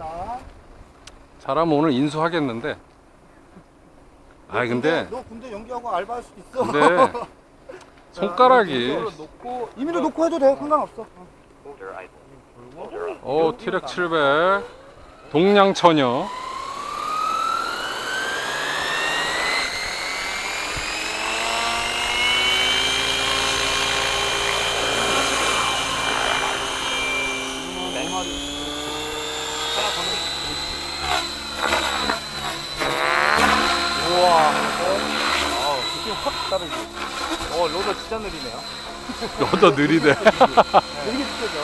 자. 잘하면 오늘 인수하겠는데. 아 근데 너 군대 연기하고 알바할 수도 있어. 근데 손가락이 놓고 이미도 놓고 해도 돼. 상관없어. 오 티렉 700 동양처녀 우와. 어, 느낌 확 다르지. 어, 로더 진짜 느리네요. 너도 느리대 느리게 느껴져.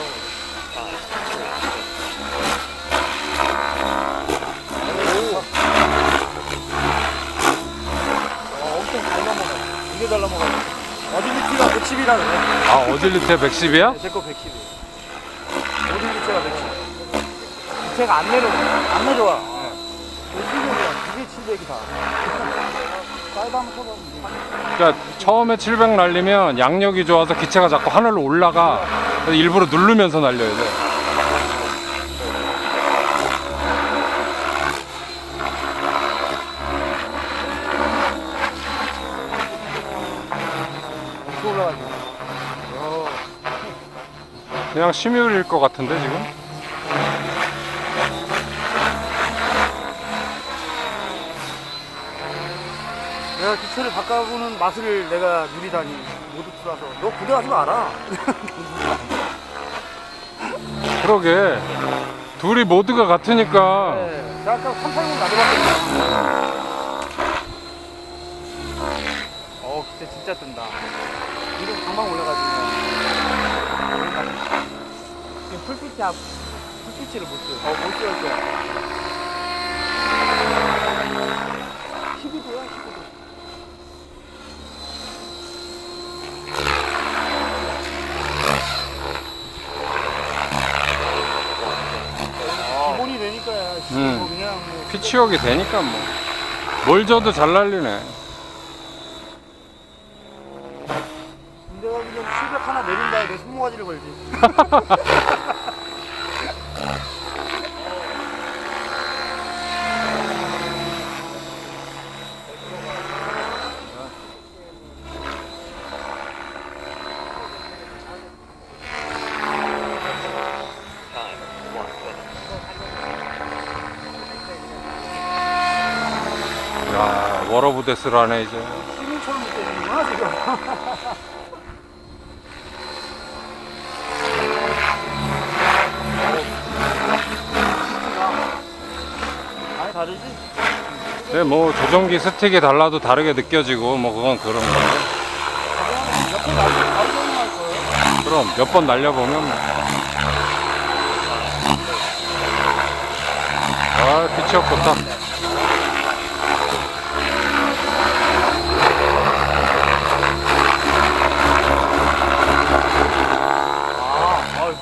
오. 어, 엄청 잘 넘어가. 되게 잘 넘어가. 어딜리티가 110이라 그래. 아 어딜리테 110이야? 제거 110이. 어딜리티가 110. 기체가 안 내려, 안 내려와. 이게 700이다. 사이드 한번 쳐봐. 그러니까 처음에 700 날리면 양력이 좋아서 기체가 자꾸 하늘로 올라가 그래서 일부러 누르면서 날려야 돼 올라가지. 그냥 심율일 것 같은데 지금? 내가 기체를 바꿔보는 맛을 내가 누리다니. 모두 풀어서. 너 군대 가지 마라. 그러게. 둘이 모드가 같으니까. 네. 나 아까 380 나눠봤거든. 어 기체 진짜 뜬다. 이거 방방 올려가지고. 지금 풀빛이 앞 풀빛을 못 써요 어못 써요 또 12도야 12도 기본이 음. 뭐 피치웍이 되니까 뭐. 뭘 줘도 잘 날리네. 군대 가기 전 실력 하나 내린다에 내 손모가지를 걸지 워러브데스를 하네 이제 시민처럼 느껴지는구나 지금 많이 다르지? 근데 뭐 조정기 스틱이 달라도 다르게 느껴지고 뭐 그건 그런 건데 옆에 나도 바로 적용할 거예요 그럼 몇 번 날려보면 뭐. 아 피치웍 좋다 아, 아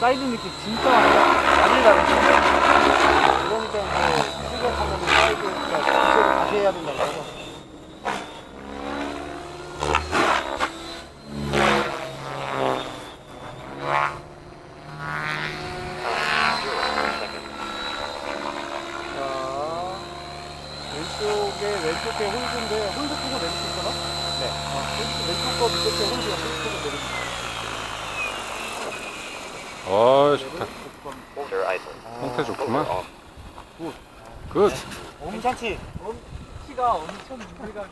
사이드 느낌 진짜 다르지? 그러니까 이제 출력하면 사이드가 기체를 다시 해야 된다고 해서 자, 왼쪽에 왼쪽에 홀드인데 홀드 끄고 내리실까나? 네. 아, 홀드 왼쪽 거 밑에 홀드가 홀드 끄고 내리실 어 좋다 아, 상태 좋구만. 굿. 엄찮지? 키가 엄청 무게가